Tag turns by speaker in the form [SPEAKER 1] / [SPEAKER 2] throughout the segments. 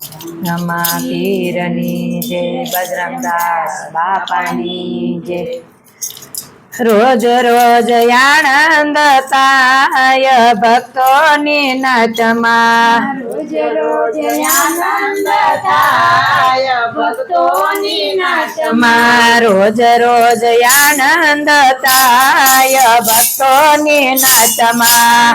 [SPEAKER 1] રમા પીરની જય બજરંગદાસ બાપાની જય રોજ રોજ આનંદ થાય ભક્તોની નાચમાં
[SPEAKER 2] રોજ રોજ આનંદ થાય ભક્તોની નાચમાં
[SPEAKER 1] રોજ રોજ આનંદ થાય ભક્તોની નાચમાં.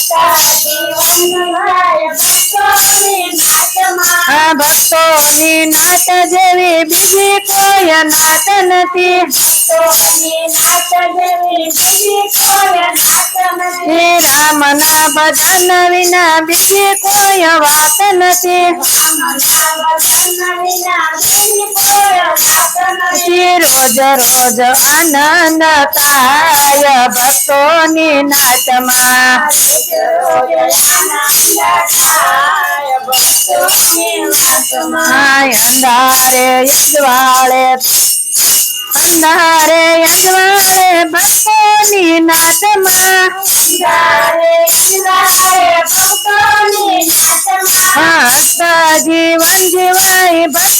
[SPEAKER 2] ભક્તોની નાચમાં
[SPEAKER 1] હસતા જીવન જીવાય ભક્તોની નાચમાં
[SPEAKER 2] જીવન ગાય ભક્તોની નાચમાં
[SPEAKER 1] આ ભક્તોની નાચ જેવી બીજી કોઈ નાચ નથી
[SPEAKER 2] ભક્તોની નાચ જેવી બીજી કોઈ નાચ નથી
[SPEAKER 1] હે રામના ભજન વિના બીજી કોઈ વાત નથી રોજ રોજ આનંદ થાય ભક્તોની નાચમાં
[SPEAKER 2] રોજ આનંદ થાય ભક્તોની નાચમાં
[SPEAKER 1] હાય અંધારે અજવાળે અંધારે અજવાળે ભક્તોની નાચમાં
[SPEAKER 2] ગારે ગારે ભક્તોની નાચમાં
[SPEAKER 1] હસતા જીવન જીવાય ભક્તોની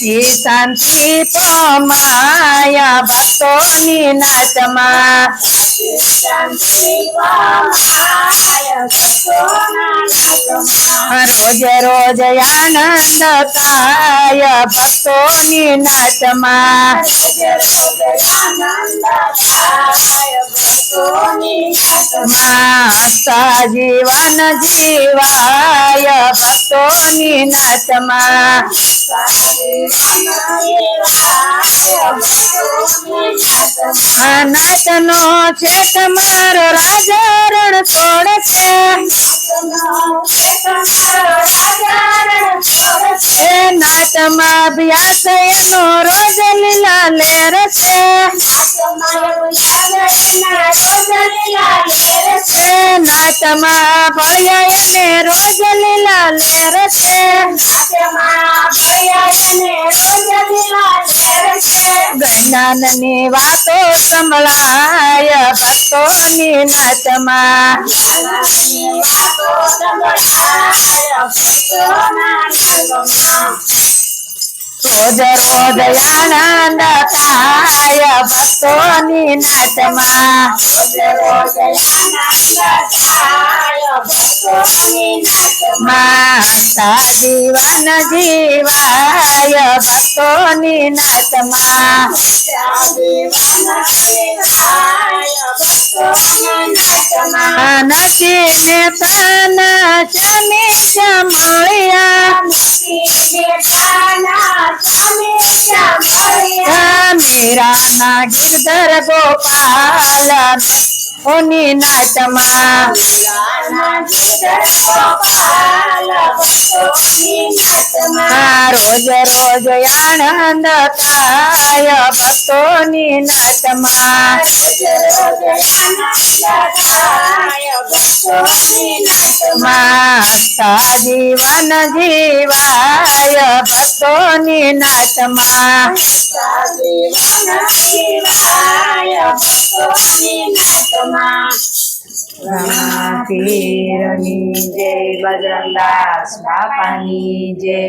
[SPEAKER 1] સાચી શાંતિ પમાયા ભક્તોની નાચમાં રોજ રોજ આનંદ થાય ભક્તોની નાચમાં હસતા જીવન જીવાય ભક્તોની નાચમાં નાચનો છે તમારો રાજા રણ છોડ છે એ નાચમાં અભ્યાસ એનો રોજ લીલા લેર છે. નાચમાં ભળ્યા એને રોજ લીલા લેર છે. જ્ઞાનની વાતો સંભળાય ભક્તોની નાચમાં. રોજ રોજ આનંદ થાય ભક્તોની નાચમાં માતા જીવન જીવાય ભક્તોની નાચમાં નચીને તાના ચમી ચમળિયા મીરાના ગિરધર ગોપાલ ઓની નાચમાં રોજ રોજ આનંદ થાય ભક્તોની નાચમાં માતા જીવન જીવાય ભક્તોની નાચમાં રમા પીરની જય બજરંગદાસ બાપાની જય